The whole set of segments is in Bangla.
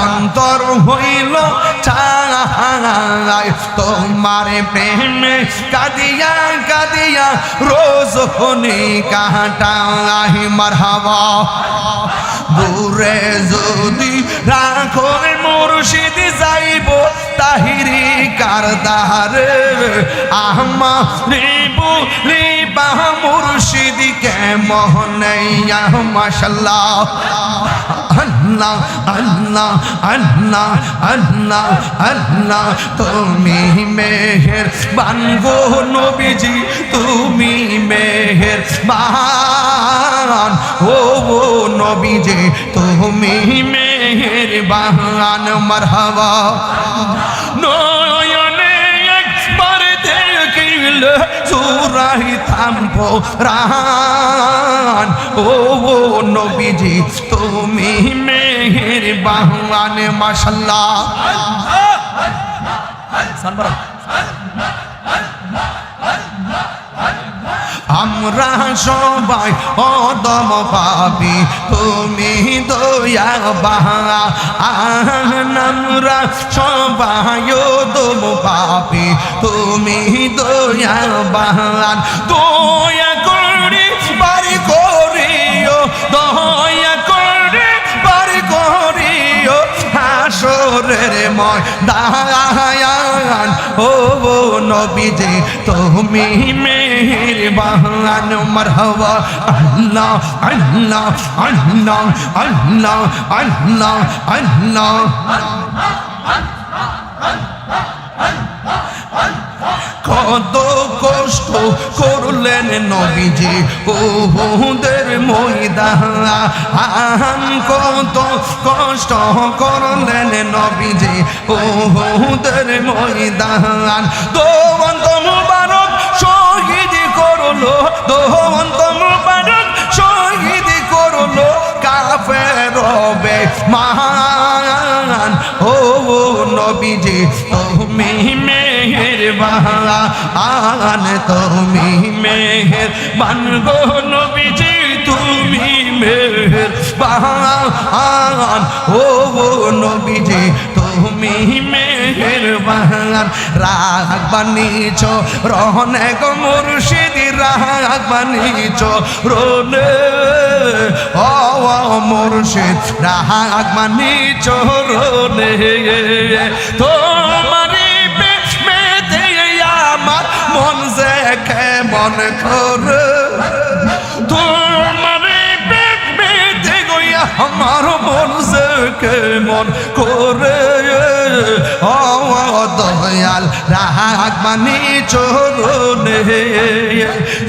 অন্তর হইল চাই তোমার প্রেমে কাদিয়া কাদিয়া রোজ হনি কাটাই মারহাবা। দূরে যদি রাখো মুর্শিদ যাইব তাহিরি কারদারে। আহমা রিবু লিবা মুর্শিদ কে মোহনাইয়া মাশাল্লাহ আল্লাহ আল্লাহ আল্লাহ আল্লাহ আল্লাহ, তুমি মেহের বানগো নবীজি, তুমি মেহের বান ও নবীজি, তুমি মেহের বান মারহাবা। রান। ও ও নবীজি তুমি মেহের বাহান মাশাল্লাহ আমরা সবাই অদম পাবি তুমি দয়া বাহা আমরা সবাই অদম পাবি তুমি দয়া বাহান দয়া করি বাড়ি করিও, দয়া করি বাড়ি করিও, হাসরের ময় দায়ান ও নবীজি তুমি মেহের বাহান মারহাবা আল্লাহ আল্লাহ আল্লাহ আল্লাহ আল্লাহ আল্লাহ কত কষ্ট করলেন নবীজি। ওহুদের ময়দান কত কষ্ট করলেন নবীজি। ওহুদের ময়দান দোবন্ত মুবারক শহীদ করল, দোবন্ত মুবারক শহীদ করল কাফের রবে মান ও নবীজি, তুমি মেহের বাহা আন তুমি মেহের বান গো নবীজি, তুমি মেহের বাহা আন ও নবীজি, তুমি মেহের বাহান রাগ বানিছ রহনে গো মুর্শিদ, রাগ বানিছ রোনে ও মুর্শিদ, রাগ বানিছ রোনে তোমারি কেমন করে তোমারি মেতে গইয়া আমার মন যে কেমন করে। ও দয়াল রাগ মানি চোরনে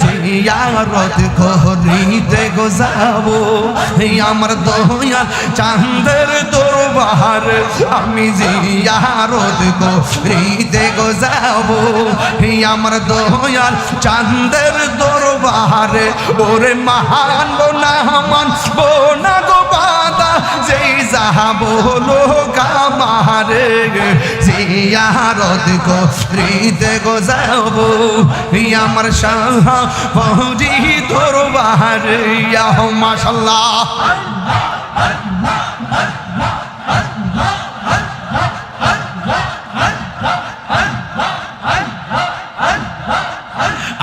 জিয়ারত করিতে গো যাব এই আমার দয়াল চাঁদের দরবার আমি জিয়ারত করিতে গো যাব এই আমার দয়াল চাঁদের দরবারে, ওরে মহান বোনা মান বোনা গো বাদা যেই যাহা বলো কামারে জিয়ারত হৃদে গো যাব। আমার সাহ পৌরি তোর বাহারে ইয়াহ মাশাল্লাহ।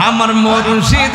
আমার মুর্শিদ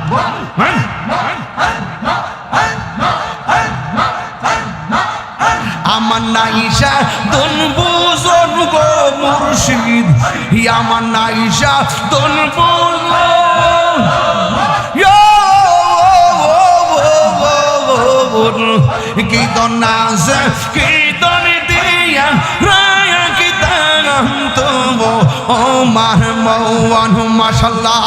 আমার নাইসা দন বুজন গো মুর্শিদ। আমার নাইসা দন কি দন নাজ কি দন দিয়া, রায়া কি তাম। তো মার মৌয়ান, মাশাল্লাহ।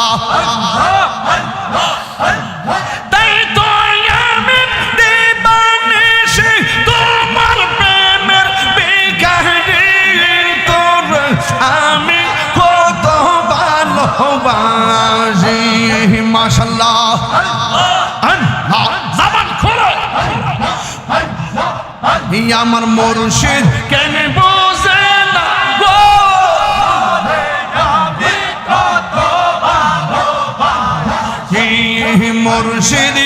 ভালোবাসি মাশাল্লাহ আল্লাহ। জামান খোলো। এই আমার মুর্শিদ। কেন বুঝে না গো? মুর্শিদ।